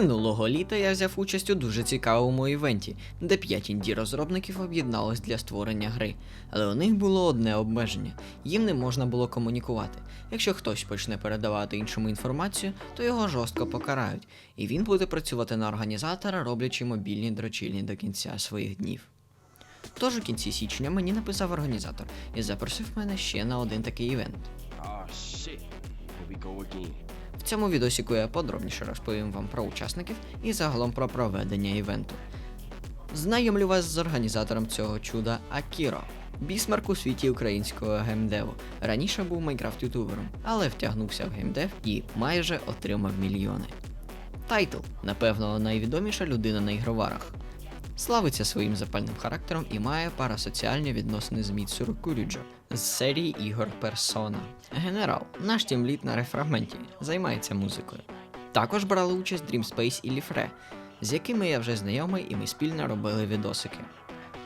Минулого літа я взяв участь у дуже цікавому івенті, де 5 інді розробників об'єднались для створення гри. Але у них було одне обмеження: їм не можна було комунікувати. Якщо хтось почне передавати іншому інформацію, то його жорстко покарають, і він буде працювати на організатора, роблячи мобільні дрочильні до кінця своїх днів. Тож у кінці січня мені написав організатор і запросив мене ще на один такий івент. Oh shit. Here we go again. В цьому відосіку я подробніше розповім вам про учасників і загалом про проведення івенту. Знайомлю вас з організатором цього чуда Акіро. Бісмарк у світі українського геймдеву. Раніше був Майнкрафт ютубером, але втягнувся в геймдев і майже отримав мільйони. Тайтл, напевно, найвідоміша людина на ігроварах. Славиться своїм запальним характером і має парасоціальні відносини з Міцуру Курюджо з серії ігор Персона. Генерал, наш тімліт на рефрагменті, займається музикою. Також брали участь Dream Space і Ліфре, з якими я вже знайомий, і ми спільно робили відосики.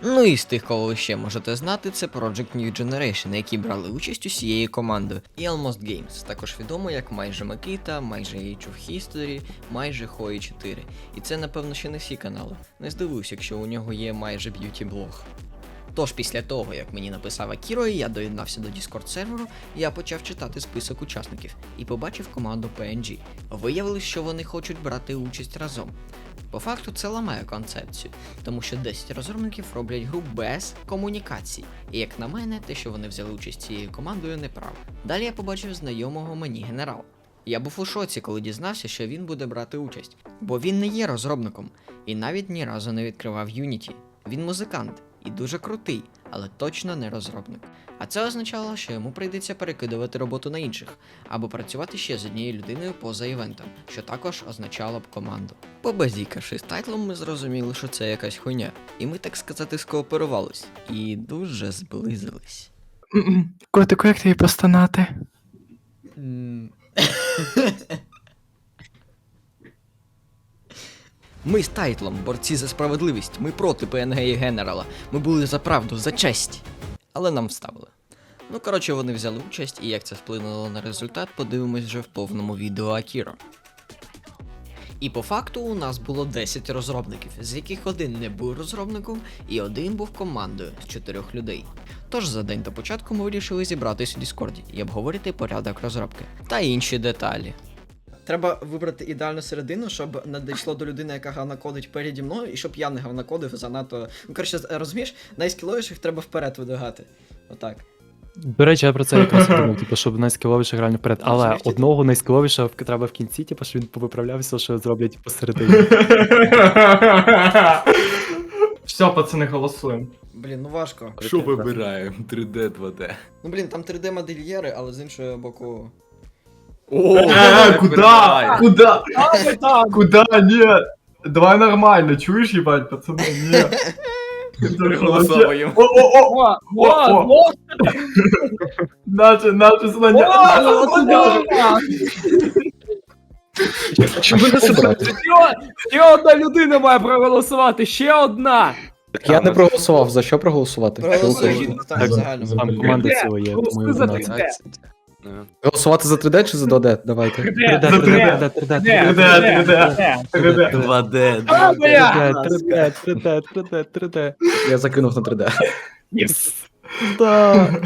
Ну і з тих, кого ви ще можете знати, це Project New Generation, які брали участь усією командою. І Almost Games, також відомо як майже Макіта, майже Age of History, майже Хої 4. І це, напевно, ще не всі канали. Не здивуюсь, якщо у нього є майже б'юті блог. Тож після того, як мені написав Акіро, я доєднався до Discord серверу, я почав читати список учасників і побачив команду PNG. Виявилось, що вони хочуть брати участь разом. По факту це ламає концепцію, тому що 10 розробників роблять гру без комунікацій. І як на мене, те, що вони взяли участь цією командою, неправда. Далі я побачив знайомого мені генерала. Я був у шоці, коли дізнався, що він буде брати участь, бо він не є розробником і навіть ні разу не відкривав Unity. Він музикант і дуже крутий, але точно не розробник. А це означало, що йому прийдеться перекидувати роботу на інших, або працювати ще з однією людиною поза івентом, що також означало б команду. Побазікавши з тайтлом, ми зрозуміли, що це якась хуйня, і ми, так сказати, скооперувались і дуже зблизились. Котику, як тобі простонати? Ми з Тайтлом, борці за справедливість, ми проти ПНГ і Генерала. Ми були за правду, за честь. Але нам вставили. Ну, коротше, вони взяли участь, і як це вплинуло на результат, подивимось вже в повному відео Акіро. І по факту у нас було 10 розробників, з яких один не був розробником, і один був командою з чотирьох людей. Тож за день до початку ми вирішили зібратись у Діскорді і обговорити порядок розробки та інші деталі. Треба вибрати ідеальну середину, щоб надійшло до людини, яка гавнакодить переді мною, і щоб я не гавнакодив занадто. Ну, коротше, розумієш, найскіловіших треба вперед видвигати. Отак. До речі, я про це якраз думав, типу, щоб найскіловіше реально вперед. Але Розумієш, типу? одного найскіловішого в- треба в кінці, типу, щоб він повиправлявся, що зроблять посередині. Все, пацани, голосуємо. Блін, ну важко. Що вибираємо? 3D, 2D. Ну блін, там 3D модельєри, але з іншого боку. О, Е, куда? Куда? Куда? Нет. Давай нормально, чуєш, їбать, пацани? Ні. Переголосовуємо. О, о, о, о, о. Наче, наче знання. Ще одна людина має проголосувати, ще одна! Так я не проголосував. За що проголосувати? Проголосуй, там Так, загально. Там команда ціла є, тому і за вона. 3D. Голосувати за 3D чи за 2D? Давайте. 3D, Де? 3D, 3D, 3D, 3D, 3D. 2D. А, бля! 3D, 3D, 3D, 3D. Я закинув на 3D. Єс.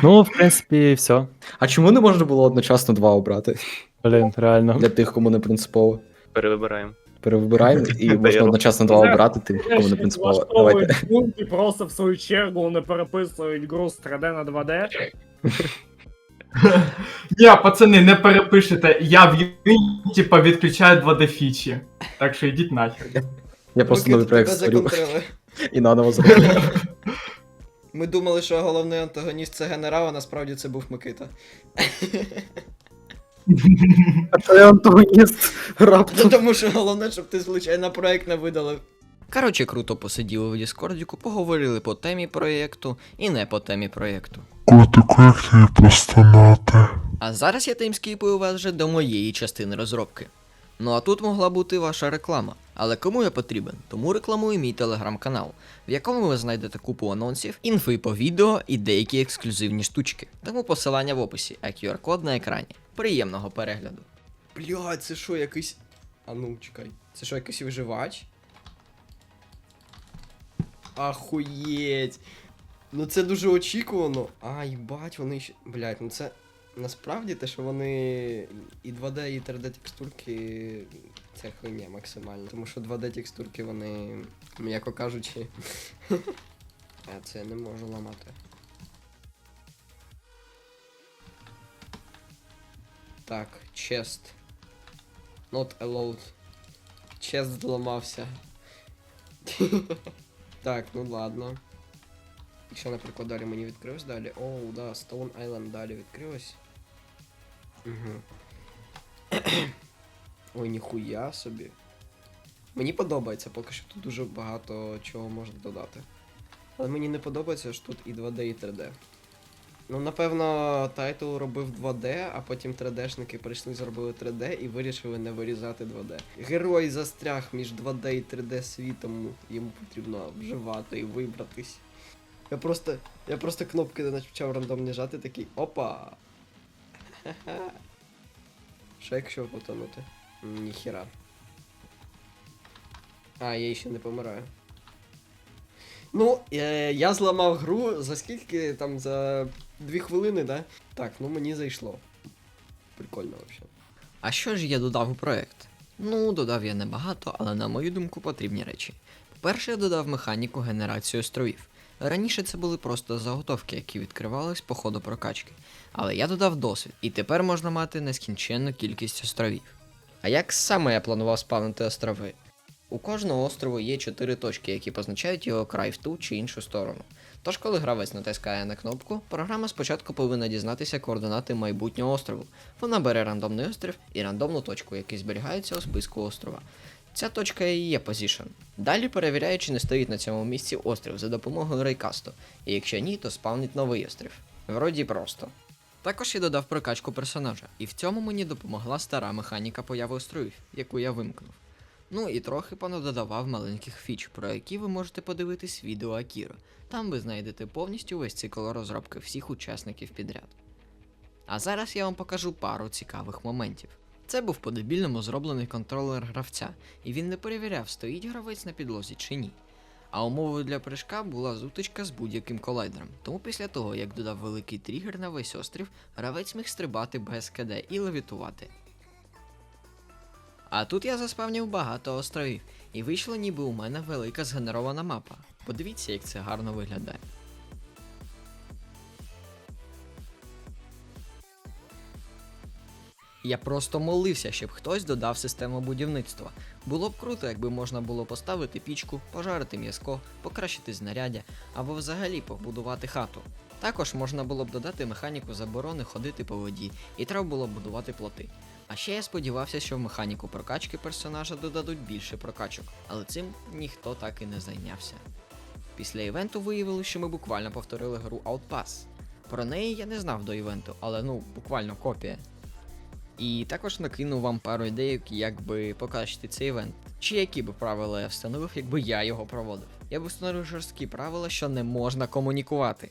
Ну, в принципі, все. А чому не можна було одночасно два обрати? Блін, реально. Для тих, кому не принципово. Перевибираємо. Перевибираємо і можна одночасно два обрати, тим, кому не принципово. Давайте. Просто в свою чергу не переписують гру з 3D на 2D. Ні, пацани, не перепишете. Я в Unity типа відключаю 2D фічі. Так що йдіть нахер. Я просто новий проект створю і наново зроблю. Ми думали, що головний антагоніст це генерал, а насправді це був Микита. А я антагоніст Ну, раптом. тому що головне, щоб ти звичайно проект не видалив. Коротше, круто посиділи в Діскордіку, поговорили по темі проєкту і не по темі проєкту. Котику, як тобі простонати? А зараз я таймскіпую вас вже до моєї частини розробки. Ну а тут могла бути ваша реклама. Але кому я потрібен? Тому рекламую мій телеграм-канал, в якому ви знайдете купу анонсів, інфи по відео і деякі ексклюзивні штучки. Тому посилання в описі, а QR-код на екрані. Приємного перегляду. Блядь, це що, якийсь. А ну, чекай. Це що, якийсь виживач? Ахуєть! Ну це дуже очікувано. А, їбать, вони ще. Блять, ну це. Насправді те, що вони і 2D, і 3D текстурки це хуйня максимально. Тому що 2D текстурки вони, м'яко кажучи. А це я не можу ламати. Так, чест. Not allowed. Чест зламався. так, ну ладно. І що, наприклад, далі мені відкрилось далі? Оу, да, Stone Island далі відкрилось. Угу. Ой, ніхуя собі. Мені подобається, поки що тут дуже багато чого можна додати. Але мені не подобається, що тут і 2D, і 3D. Ну, напевно, тайтл робив 2D, а потім 3D-шники прийшли, зробили 3D і вирішили не вирізати 2D. Герой застряг між 2D і 3D світом, йому потрібно вживати і вибратись. Я просто. Я просто кнопки не почав рандомні жати, такий опа. Що якщо потонути? М, Ніхіра. А, я ще не помираю. Ну, е, я зламав гру за скільки там за дві хвилини, да? Так, ну мені зайшло. Прикольно взагалі. А що ж я додав у проект? Ну, додав я небагато, але на мою думку потрібні речі. По-перше, я додав механіку генерації островів. Раніше це були просто заготовки, які відкривались по ходу прокачки. Але я додав досвід, і тепер можна мати нескінченну кількість островів. А як саме я планував спавнити острови? У кожного острову є 4 точки, які позначають його край в ту чи іншу сторону. Тож, коли гравець натискає на кнопку, програма спочатку повинна дізнатися координати майбутнього острову. Вона бере рандомний острів і рандомну точку, які зберігаються у списку острова. Ця точка і є position. Далі перевіряє, чи не стоїть на цьому місці острів за допомогою рейкасту, і якщо ні, то спавнить новий острів. Вроді просто. Також я додав прокачку персонажа, і в цьому мені допомогла стара механіка появи островів, яку я вимкнув. Ну і трохи понадодавав маленьких фіч, про які ви можете подивитись відео Акіро. Там ви знайдете повністю весь цикл розробки всіх учасників підряд. А зараз я вам покажу пару цікавих моментів. Це був по-дебільному зроблений контролер гравця, і він не перевіряв, стоїть гравець на підлозі чи ні. А умовою для прыжка була зутичка з будь-яким колайдером. Тому після того, як додав великий тригер на весь острів, гравець міг стрибати без КД і левітувати. А тут я заспавнив багато островів, і вийшла ніби у мене велика згенерована мапа. Подивіться, як це гарно виглядає. Я просто молився, щоб хтось додав систему будівництва. Було б круто, якби можна було поставити пічку, пожарити м'язко, покращити знаряддя або взагалі побудувати хату. Також можна було б додати механіку заборони ходити по воді, і треба було б будувати плоти. А ще я сподівався, що в механіку прокачки персонажа додадуть більше прокачок, але цим ніхто так і не зайнявся. Після івенту виявилося, що ми буквально повторили гру Outpass. Про неї я не знав до івенту, але ну буквально копія. І також накинув вам пару ідей, як би покращити цей івент. Чи які би правила я встановив, якби я його проводив. Я б встановив жорсткі правила, що не можна комунікувати.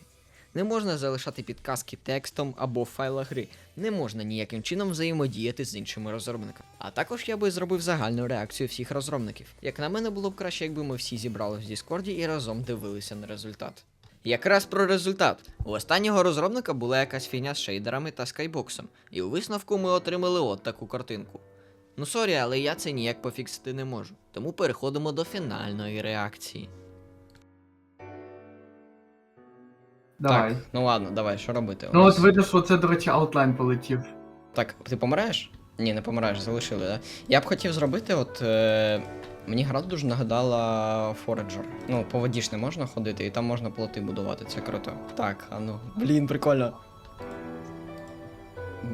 Не можна залишати підказки текстом або в файлах гри, не можна ніяким чином взаємодіяти з іншими розробниками. А також я би зробив загальну реакцію всіх розробників. Як на мене, було б краще, якби ми всі зібрались в Діскорді і разом дивилися на результат. Якраз про результат. У останнього розробника була якась фігня з шейдерами та скайбоксом, і у висновку ми отримали от таку картинку. Ну сорі, але я це ніяк пофіксити не можу. Тому переходимо до фінальної реакції. Давай. Так, ну ладно, давай, що робити? У Ну нас- от видно, що це, до речі, аутлайн полетів. Так, ти помираєш? Ні, не помираєш, залишили, да? Я б хотів зробити, от. Е... Мені гра дуже нагадала Forager. Ну, по воді ж не можна ходити, і там можна плоти будувати, це круто. Так, а ну. Блін, прикольно.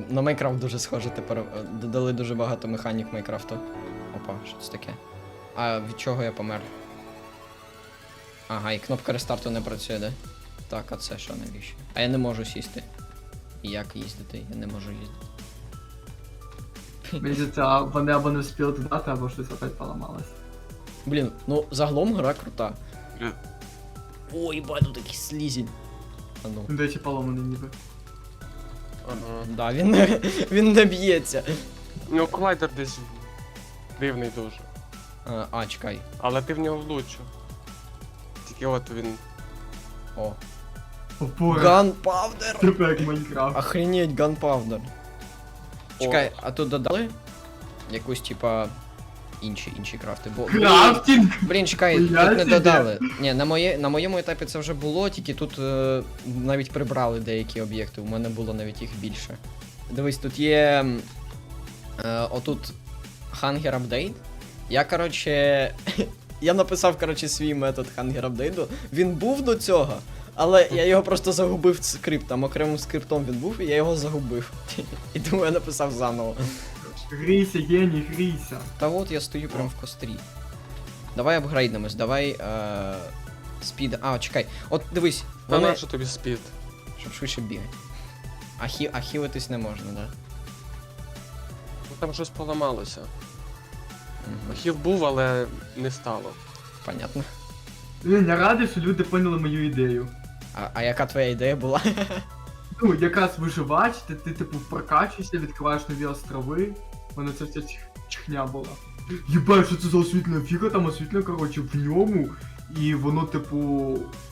На Майнкрафт дуже схоже тепер. е, Додали дуже багато механік Майнкрафту. Опа, що це таке? А від чого я помер? Ага, і кнопка рестарту не працює, да? Так, а це що навіщо? А я не можу сісти. Як їздити? Я не можу їздити. Мені здається, а вони або не встигли додати, або щось опять поламалось. Блін, ну загалом гра крута. Е. Ой, бать, тут такий слізінь. А ну. До речі, поламаний ніби. Ага. Да, він не, він не б'ється. Ну, колайдер десь дивний дуже. Е, А, чекай. Але ти в нього влучив. Тільки от він. О. Опора. Типу як Майнкрафт. Охренеть, Gunpowder. Чекай, а тут додали якусь, типа. Інші, інші крафти. Бо, Крафтінг! блін, чекай, тут не додали. Ні, на, моє, на моєму етапі це вже було, тільки тут е, навіть прибрали деякі об'єкти. У мене було навіть їх більше. Дивись, тут є. Е, отут Hunger Update. Я, коротше. я написав, коротше, свій метод Hunger Update. Він був до цього, але я його просто загубив скриптом. Окремим скриптом він був, і я його загубив. І тому я написав заново. Грійся, геній, грійся. Та от я стою прям в кострі. Давай апгрейдимось, давай. Е... Спід. А, чекай. От дивись, Та вони... на що тобі спід? щоб швидше бігати. А, хі... а хілитись не можна, да? Ну там щось поламалося. Угу. Хіл був, але не стало. Понятно. Блін, я радий, що люди поняли мою ідею. А, а яка твоя ідея була? Ну, якраз виживач, ти, ти типу прокачуєшся, відкриваєш нові острови. У мене це вся чхня була. Єбать, що це за освітлення? Фіга там освітлення, коротше, в ньому. І воно, типу,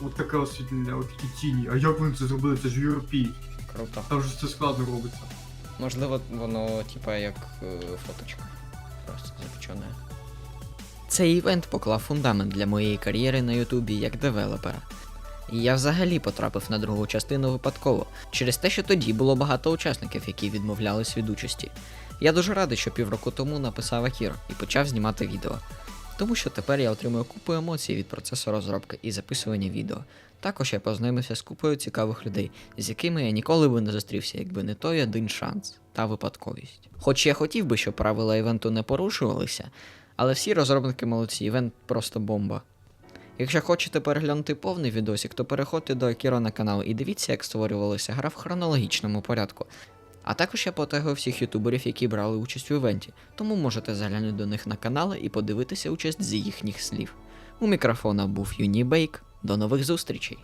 от таке освітлення, от такі тіні. А як вони це зробили? Це ж URP. Круто. Там же це складно робиться. Можливо, воно, типа, як е, фоточка. Просто запечене. Цей івент поклав фундамент для моєї кар'єри на Ютубі як девелопера. І я взагалі потрапив на другу частину випадково, через те, що тоді було багато учасників, які відмовлялись від участі. Я дуже радий, що півроку тому написав Акіро і почав знімати відео. Тому що тепер я отримую купу емоцій від процесу розробки і записування відео. Також я познайомився з купою цікавих людей, з якими я ніколи би не зустрівся, якби не той один шанс та випадковість. Хоч я хотів би, щоб правила івенту не порушувалися, але всі розробники молодці, івент просто бомба. Якщо хочете переглянути повний відосик, то переходьте до Акіро на канал і дивіться, як створювалася гра в хронологічному порядку. А також я потегую всіх ютуберів, які брали участь у івенті, тому можете заглянути до них на канали і подивитися участь з їхніх слів. У мікрофона був Юнібейк. До нових зустрічей!